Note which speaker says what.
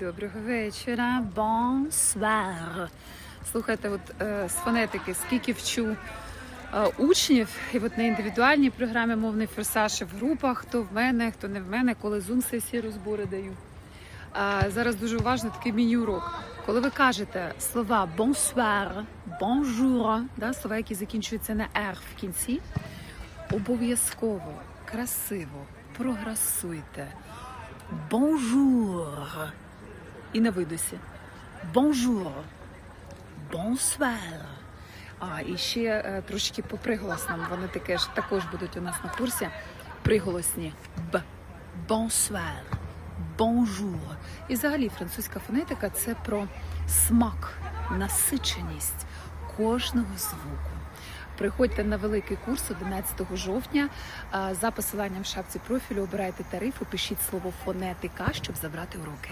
Speaker 1: Доброго вечора. Бонсвар. Слухайте, от е, з фонетики, скільки вчу е, учнів, і от на індивідуальній програмі мовний форсаж в групах, хто в мене, хто не в мене, коли зум сесії розбори даю. А зараз дуже уважно такий міні-урок. Коли ви кажете слова bonsoir, bonjour, да, слова, які закінчуються на «r» в кінці, обов'язково, красиво програсуйте. Bonjour. І на видосі. Bonjour. Bonsoir. А, і ще е, трошки по приголосним. Вони таке ж також будуть у нас на курсі. Приголосні Б. Bonsoir. Bonjour. І взагалі французька фонетика це про смак, насиченість кожного звуку. Приходьте на великий курс 11 жовтня. За посиланням в шапці профілю обирайте тариф і пишіть слово фонетика, щоб забрати уроки.